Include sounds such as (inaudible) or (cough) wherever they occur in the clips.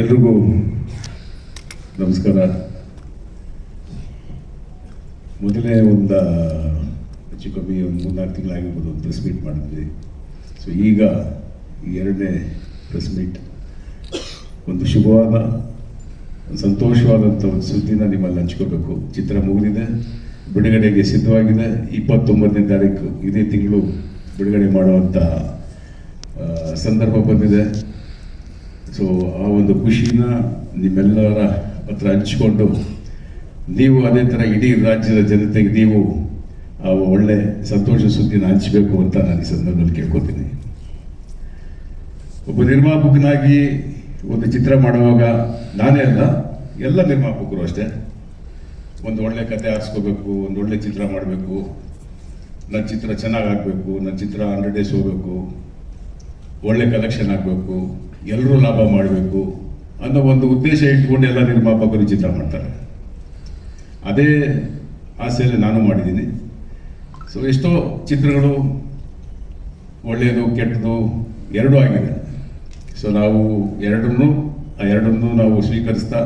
ಎಲ್ರಿಗೂ ನಮಸ್ಕಾರ. ಮೊದಲೇ ಒಂದು ಹೆಚ್ಚು ಕಮ್ಮಿ ಒಂದು ಮೂರ್ನಾಲ್ಕು ತಿಂಗಳಾಗಿರ್ಬೋದು ಒಂದು ಪ್ರೆಸ್ ಮೀಟ್ ಮಾಡಿದ್ವಿ. ಸೊ ಈಗ ಎರಡನೇ ಪ್ರೆಸ್ ಮೀಟ್ ಒಂದು ಶುಭವಾದ, ಒಂದು ಸಂತೋಷವಾದಂಥ ಒಂದು ಸುದ್ದಿನ ನಿಮ್ಮಲ್ಲಿ ಹಂಚ್ಕೋಬೇಕು. ಚಿತ್ರ ಮುಗಿದಿದೆ, ಬಿಡುಗಡೆಗೆ ಸಿದ್ಧವಾಗಿದೆ. ಇಪ್ಪತ್ತೊಂಬತ್ತನೇ ತಾರೀಕು ಇದೇ ತಿಂಗಳು ಬಿಡುಗಡೆ ಮಾಡುವಂಥ ಸಂದರ್ಭ ಬಂದಿದೆ. ಸೊ ಆ ಒಂದು ಖುಷಿನ ನಿಮ್ಮೆಲ್ಲರ ಹತ್ರ ಹಂಚಿಕೊಂಡು ನೀವು ಅದೇ ಥರ ಇಡೀ ರಾಜ್ಯದ ಜನತೆಗೆ ನೀವು ಆ ಒಳ್ಳೆ ಸಂತೋಷ ಸುದ್ದಿನ ಹಂಚಬೇಕು ಅಂತ ನಾನು ಈ ಸಂದರ್ಭದಲ್ಲಿ ಕೇಳ್ಕೊತೀನಿ. ಒಬ್ಬ ನಿರ್ಮಾಪಕನಾಗಿ ಒಂದು ಚಿತ್ರ ಮಾಡುವಾಗ ನಾನೇ ಅಲ್ಲ, ಎಲ್ಲ ನಿರ್ಮಾಪಕರು ಅಷ್ಟೇ. ಒಂದು ಒಳ್ಳೆ ಕತೆ ಆರಿಸ್ಕೋಬೇಕು ಒಂದು ಒಳ್ಳೆ ಚಿತ್ರ ಮಾಡಬೇಕು. ನನ್ನ ಚಿತ್ರ ಚೆನ್ನಾಗಾಗಬೇಕು ನನ್ನ ಚಿತ್ರ ಹಂಡ್ರೆಡ್ ಡೇಸ್ ಹೋಗಬೇಕು. ಒಳ್ಳೆ ಕಲೆಕ್ಷನ್ ಆಗಬೇಕು ಎಲ್ಲರೂ ಲಾಭ ಮಾಡಬೇಕು ಅನ್ನೋ ಒಂದು ಉದ್ದೇಶ ಇಟ್ಕೊಂಡು ಎಲ್ಲ ನಿರ್ಮಾಪಕರು ಚಿತ್ರ ಮಾಡ್ತಾರೆ. ಅದೇ ಆಸೆಯಲ್ಲಿ ನಾನು ಮಾಡಿದ್ದೀನಿ. ಸೊ ಎಷ್ಟೋ ಚಿತ್ರಗಳು ಒಳ್ಳೆಯದು, ಕೆಟ್ಟದು ಎರಡೂ ಆಗಿದೆ. ಸೊ ನಾವು ಎರಡನ್ನೂ, ಆ ಎರಡನ್ನೂ ನಾವು ಸ್ವೀಕರಿಸ್ತಾ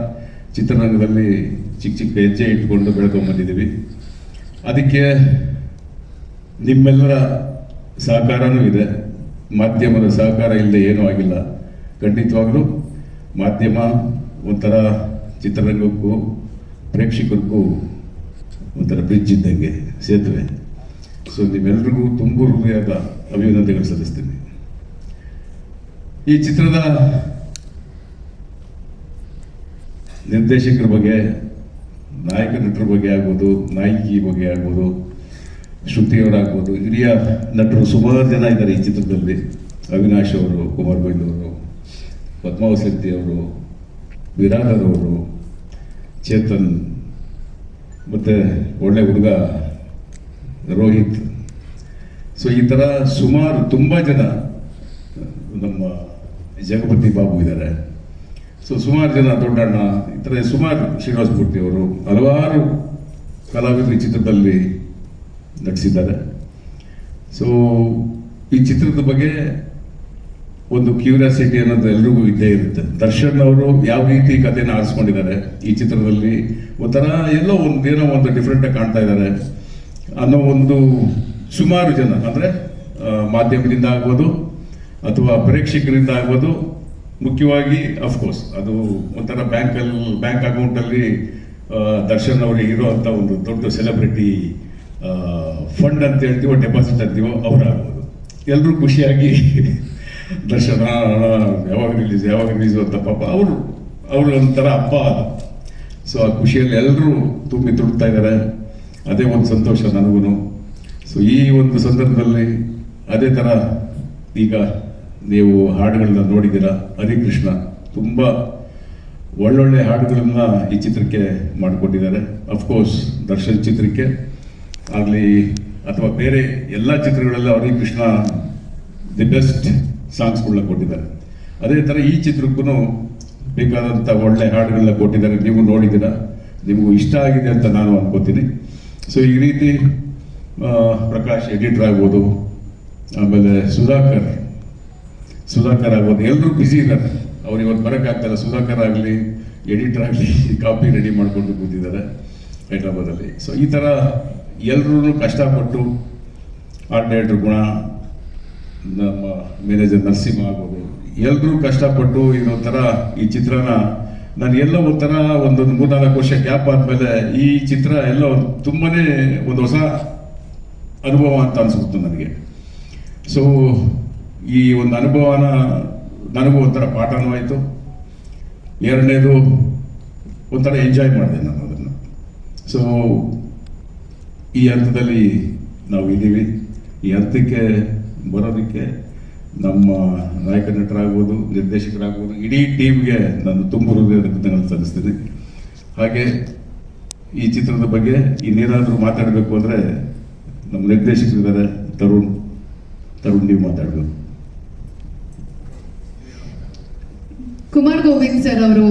ಚಿತ್ರರಂಗದಲ್ಲಿ ಚಿಕ್ಕ ಚಿಕ್ಕ ಹೆಜ್ಜೆ ಇಟ್ಕೊಂಡು ಬೆಳ್ಕೊಂಬಂದಿದ್ದೀವಿ ಅದಕ್ಕೆ ನಿಮ್ಮೆಲ್ಲರ ಸಹಕಾರನೂ ಇದೆ. ಮಾಧ್ಯಮದ ಸಹಕಾರ ಇಲ್ಲದೆ ಏನೂ ಆಗಿಲ್ಲ. ಖಂಡಿತವಾಗಲೂ ಮಾಧ್ಯಮ ಒಂಥರ ಚಿತ್ರರಂಗಕ್ಕೂ, ಪ್ರೇಕ್ಷಕರಿಗೂ ಒಂಥರ ಬ್ರಿಡ್ಜ್ ಇದ್ದಂಗೆ ಸೇತುವೆ. ಸೊ ನಿಮ್ಮೆಲ್ರಿಗೂ ತುಂಬ ಹೃದಯದ ಅಭಿನಂದನೆಗಳು ಸಲ್ಲಿಸ್ತೀನಿ. ಈ ಚಿತ್ರದ ನಿರ್ದೇಶಕರ ಬಗ್ಗೆ ನಾಯಕ ನಟರ ಬಗ್ಗೆ ಆಗ್ಬೋದು, ನಾಯಕಿ ಬಗ್ಗೆ ಆಗ್ಬೋದು ಶ್ರುತಿಯವರಾಗ್ಬೋದು ಹಿರಿಯ ನಟರು ಸುಮಾರು ಜನ ಇದ್ದಾರೆ ಈ ಚಿತ್ರದಲ್ಲಿ. ಅವಿನಾಶ್ ಅವರು, ಕುಮಾರ್ ಬೈಲವರು ಪದ್ಮಾವಸಂತಿ ಅವರು, ವಿರಾಧರ್ ಅವರು, ಚೇತನ್ ಮತ್ತು ಒಳ್ಳೆ ಹುಡುಗ ರೋಹಿತ್. ಸೊ ಈ ಥರ ಸುಮಾರು ತುಂಬ ಜನ ನಮ್ಮ ಜಗಪತಿ ಬಾಬು ಇದ್ದಾರೆ. ಸೊ ಸುಮಾರು ಜನ ದೊಡ್ಡಣ್ಣ, ಈ ಥರ ಸುಮಾರು ಶ್ರೀನಿವಾಸ ಮೂರ್ತಿ ಅವರು, ಹಲವಾರು ಕಲಾವಿದರು ಚಿತ್ರದಲ್ಲಿ ನಟಿಸಿದ್ದಾರೆ ಸೊ ಈ ಚಿತ್ರದ ಬಗ್ಗೆ ಒಂದು ಕ್ಯೂರಿಯಾಸಿಟಿ ಅನ್ನೋದು ಎಲ್ರಿಗೂ ಇದ್ದೇ ಇರುತ್ತೆ. ದರ್ಶನ್ ಅವರು ಯಾವ ರೀತಿ ಕಥೆನ ಆರಿಸ್ಕೊಂಡಿದ್ದಾರೆ ಈ ಚಿತ್ರದಲ್ಲಿ? ಒಂಥರ ಎಲ್ಲೋ ಒಂದು ಏನೋ ಒಂದು ಡಿಫ್ರೆಂಟಾಗಿ ಕಾಣ್ತಾ ಇದ್ದಾರೆ ಅನ್ನೋ ಒಂದು ಸುಮಾರು ಜನ, ಅಂದರೆ ಮಾಧ್ಯಮದಿಂದ ಆಗ್ಬೋದು ಅಥವಾ ಪ್ರೇಕ್ಷಕರಿಂದ ಆಗ್ಬೋದು, ಮುಖ್ಯವಾಗಿ ಅಫ್ಕೋರ್ಸ್ ಅದು ಒಂಥರ ಬ್ಯಾಂಕಲ್ಲಿ ಬ್ಯಾಂಕ್ ಅಕೌಂಟಲ್ಲಿ ದರ್ಶನ್ ಅವರಿಗೆ ಇರೋ ಅಂಥ ಒಂದು ದೊಡ್ಡ ಸೆಲೆಬ್ರಿಟಿ ಫಂಡ್ ಅಂತ ಹೇಳ್ತೀವೋ ಡೆಪಾಸಿಟ್ ಅಂತೀವೋ ಅವರಾಗ್ಬೋದು ಎಲ್ಲರೂ ಖುಷಿಯಾಗಿ (laughs) ದರ್ಶನ ಯಾವಾಗ ರಿಲೀಸ್ ಯಾವಾಗ ರಿಲೀಸ್ ಅಂತ ಪಾಪ ಅವರು ಅವರು ಒಂಥರ ಅಪ್ಪ ಸೊ ಆ ಖುಷಿಯಲ್ಲಿ ಎಲ್ಲರೂ ತುಂಬಿ ತುಳುಕ್ತಾ ಇದ್ದಾರೆ. ಅದೇ ಒಂದು ಸಂತೋಷ ನನಗೂ ಸೊ ಈ ಒಂದು ಸಂದರ್ಭದಲ್ಲಿ ಅದೇ ಥರ ಈಗ ನೀವು ಹಾಡುಗಳನ್ನ ನೋಡಿದ್ದೀರಾ, ಹರಿಕೃಷ್ಣ ತುಂಬ ಒಳ್ಳೊಳ್ಳೆ ಹಾಡುಗಳನ್ನು ಈ ಚಿತ್ರಕ್ಕೆ ಮಾಡಿಕೊಟ್ಟಿದ್ದಾರೆ. ಅಫ್ಕೋರ್ಸ್ ದರ್ಶನ್ ಚಿತ್ರಕ್ಕೆ ಆಗಲಿ ಅಥವಾ ಬೇರೆ ಎಲ್ಲ ಚಿತ್ರಗಳಲ್ಲಿ ಅವರಿಗೆ ಕೃಷ್ಣ ದಿ ಬೆಸ್ಟ್ ಸಾಂಗ್ಸ್ಗಳನ್ನ ಕೊಟ್ಟಿದ್ದಾರೆ. ಅದೇ ಥರ ಈ ಚಿತ್ರಕ್ಕೂ ಬೇಕಾದಂಥ ಒಳ್ಳೆ ಹಾಡುಗಳನ್ನ ಕೊಟ್ಟಿದ್ದಾರೆ. ನೀವು ನೋಡಿದ್ದೀರಾ? ನಿಮಗೂ ಇಷ್ಟ ಆಗಿದೆ ಅಂತ ನಾನು ಅನ್ಕೋತೀನಿ. ಸೊ ಈ ರೀತಿ ಪ್ರಕಾಶ್ ಎಡಿಟರ್ ಆಗ್ಬೋದು. ಆಮೇಲೆ ಸುಧಾಕರ್ ಸುಧಾಕರ್ ಆಗ್ಬೋದು. ಎಲ್ಲರೂ ಬ್ಯುಸಿ ಇದ್ದಾರೆ. ಅವ್ರು ಇವತ್ತು ಬರೋಕ್ಕಾಗ್ತಾರೆ ಸುಧಾಕರ್ ಆಗಲಿ ಎಡಿಟರ್ ಆಗಲಿ ಕಾಪಿ ರೆಡಿ ಮಾಡಿಕೊಂಡು ಕೂತಿದ್ದಾರೆ ಹೈದ್ರಾಬಾದಲ್ಲಿ. ಸೊ ಈ ಥರ ಎಲ್ಲರೂ ಕಷ್ಟಪಟ್ಟು ಆರ್ಟ್ ಡೈರೆಕ್ಟರ್ ಗುಣ, ನಮ್ಮ ಮ್ಯಾನೇಜರ್ ನರಸಿಂಹ ಆಗ್ಬೋದು ಎಲ್ಲರೂ ಕಷ್ಟಪಟ್ಟು ಇದೊಂಥರ ಈ ಚಿತ್ರನ, ನಾನು ಎಲ್ಲೋ ಒಂಥರ ಒಂದೊಂದು ಮೂರ್ನಾಲ್ಕು ವರ್ಷ ಗ್ಯಾಪ್ ಆದಮೇಲೆ ಈ ಚಿತ್ರ ಎಲ್ಲ ತುಂಬನೇ ಒಂದು ಹೊಸ ಅನುಭವ ಅಂತ ಅನ್ಸುತ್ತೆ ನನಗೆ. ಸೊ ಈ ಒಂದು ಅನುಭವನ, ನನಗೂ ಒಂಥರ ಪಾಠನೂ ಆಯಿತು. ಎರಡನೇದು ಒಂಥರ ಎಂಜಾಯ್ ಮಾಡಿದೆ ನಾನು ಅದನ್ನು. ಸೊ ಈ ಹಂತದಲ್ಲಿ ನಾವು ಇದ್ದೀವಿ. ಈ ಹಂತಕ್ಕೆ ಬರೋದಕ್ಕೆ ನಮ್ಮ ನಾಯಕ ನಟರಾಗ್ಬೋದು, ನಿರ್ದೇಶಕರಾಗ್ಬೋದು, ಇಡೀ ಟೀಮ್ಗೆ ನಾನು ತುಂಬ ಹೃದಯದ ಕೃತಜ್ಞತೆ ಸಲ್ಲಿಸ್ತೀನಿ. ಹಾಗೆ ಈ ಚಿತ್ರದ ಬಗ್ಗೆ ಇನ್ನೇನಾದರೂ ಮಾತಾಡಬೇಕು ಅಂದರೆ ನಮ್ಮ ನಿರ್ದೇಶಕರಿದ್ದಾರೆ, ತರುಣ್ ತರುಣ್ ನೀವು ಮಾತಾಡಬೇಕು ಕುಮಾರ್ ಗೋವಿಂದ್ ಸರ್ ಅವರು